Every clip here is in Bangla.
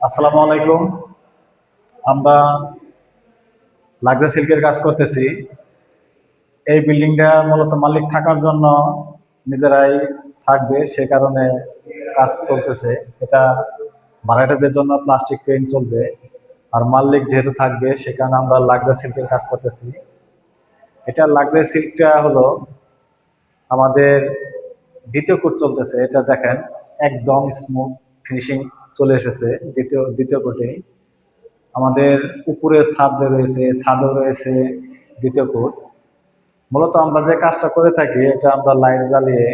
আসসালামু আলাইকুম। আমরা লাক্সা সিল্কের কাজ করতেছি। এই বিল্ডিংটা মূলত মালিক থাকার জন্য নিজেরাই থাকবে, সে কারণে কাজ চলতেছে। এটা ভাড়াটাদের জন্য প্লাস্টিক পেইন্ট চলবে। আর মালিক যেহেতু থাকবে, সে কারণে আমরা লাক্সা সিল্কের কাজ করতেছি। এটা লাক্সা সিল্কটা হলো আমাদের দ্বিতীয় কোট চলতেছে। এটা দেখেন, একদম স্মুথ ফিনিশিং চলে এসেছে দ্বিতীয় দ্বিতীয় কোটে আমাদের উপরে ছাদ রয়েছে ছাদও রয়েছে দ্বিতীয় কোট মূলত আমরা যে কাজটা করে থাকি, এটা আমরা লাইট জ্বালিয়ে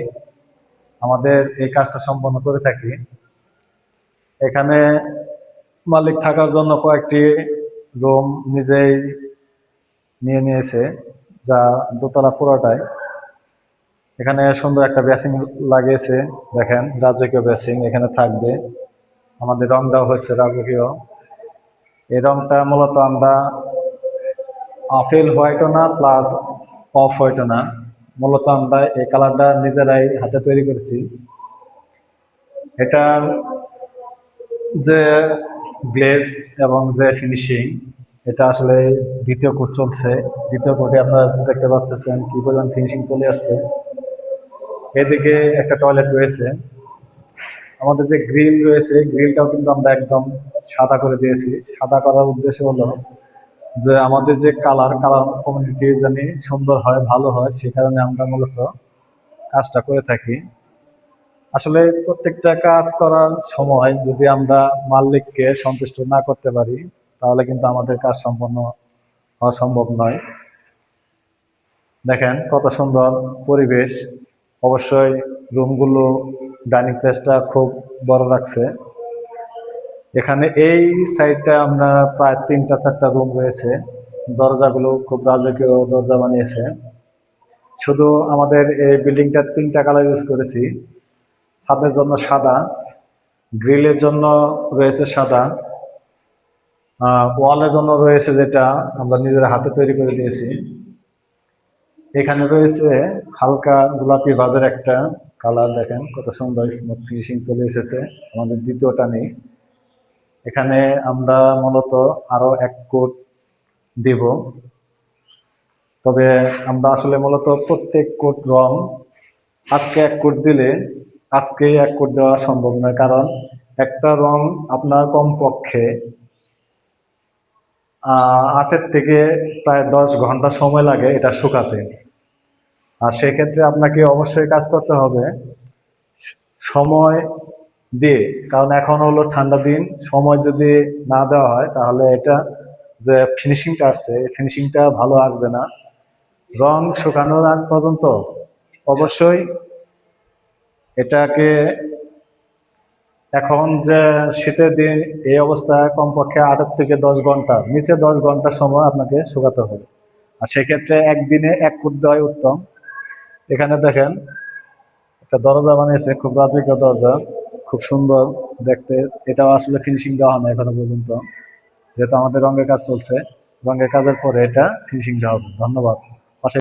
আমাদের এই কাজটা সম্পন্ন করে থাকি। এখানে মালিক থাকার জন্য কয়েকটি রুম নিজেই নিয়ে নিয়েছে, যা দোতলা পুরোটায়। এখানে সুন্দর একটা বেসিং লাগিয়েছে, দেখেন, রাজকীয় বেসিং এখানে থাকবে। আমাদের রং দেওয়া হচ্ছে রাজকীয়। এই রংটা মূলত আমরা আফেল হোয়াইটও না, প্লাস অফ হোয়াইটও না। মূলত আমরা এই কালারটা নিজেরাই হাতে তৈরি করেছি। এটার যে গ্লেজ এবং যে ফিনিশিং, এটা আসলে দ্বিতীয় কোট চলছে। দ্বিতীয় কোটে আপনারা দেখতে পাচ্ছেন কি পরিমাণ ফিনিশিং চলে আসছে। এদিকে একটা টয়লেট রয়েছে। আমাদের যে গ্রিল রয়েছে গ্রিলটাও কিন্তু আমরা একদম সাদা করে দিয়েছি। সাদা করার উদ্দেশ্য হলো যে আমাদের যে কালার কালার কমিউনিটি জানি সুন্দর হয়, ভালো হয়, সে কারণে আমরা মূলত কাজটা করে থাকি। আসলে প্রত্যেকটা কাজ করার সময় যদি আমরা মালিককে সন্তুষ্ট না করতে পারি, তাহলে কিন্তু আমাদের কাজ সম্পন্ন হওয়া সম্ভব নয়। দেখেন কত সুন্দর পরিবেশ। অবশ্যই রুমগুলো ডাইনিং প্লেসটা খুব বড় রাখছে এখানে এই সাইডটা আমরা প্রায় তিনটা চারটা রুম রয়েছে। দরজাগুলো খুব রাজকীয় দরজা বানিয়েছে। শুধু আমাদের এই বিল্ডিংটার তিনটা কালার ইউজ করেছি। ছাদের জন্য সাদা, গ্রিলের জন্য রয়েছে সাদা ওয়ালের জন্য রয়েছে যেটা আমরা নিজের হাতে তৈরি করে দিয়েছি। এখানে রয়েছে হালকা গোলাপি ভাজের একটা কালার দেখেন, কত সুন্দর স্মুথ ফিনিশিং চলে এসেছে। আমাদের দ্বিতীয়টা নেই। এখানে আমরা মূলত আরও এক কোট দেব। তবে আমরা আসলে মূলত প্রত্যেক কোট রং আজকে এক কোট দিলে আজকে এক কোট দেওয়া সম্ভব নয়। কারণ একটা রং আপনার কমপক্ষে আটের থেকে প্রায় দশ ঘণ্টা সময় লাগে এটা শুকাতে। আর সেক্ষেত্রে আপনাকে অবশ্যই কাজ করতে হবে সময় দিয়ে। কারণ এখন হলো ঠান্ডা দিন, সময় যদি না দেওয়া হয়, তাহলে এটা যে ফিনিশিংটা আসছে ফিনিশিংটা ভালো আসবে না। রং শুকানোর আগ পর্যন্ত অবশ্যই এটাকে এখন যে শীতের দিন, এই অবস্থায় কমপক্ষে আট থেকে দশ ঘণ্টা, নিচে দশ ঘণ্টা সময় আপনাকে শুকাতে হবে। আর সেক্ষেত্রে একদিনে এক ফুট দেওয়াই উত্তম। এখানে দেখেন, একটা দরজা বানিয়েছে, খুব রাজকীয় দরজা, খুব সুন্দর দেখতে। এটাও আসলে ফিনিশিং দেওয়া হয় না এখনও পর্যন্ত, যেহেতু আমাদের রঙের কাজ চলছে। রঙের কাজের পরে এটা ফিনিশিং দেওয়া হবে। ধন্যবাদ।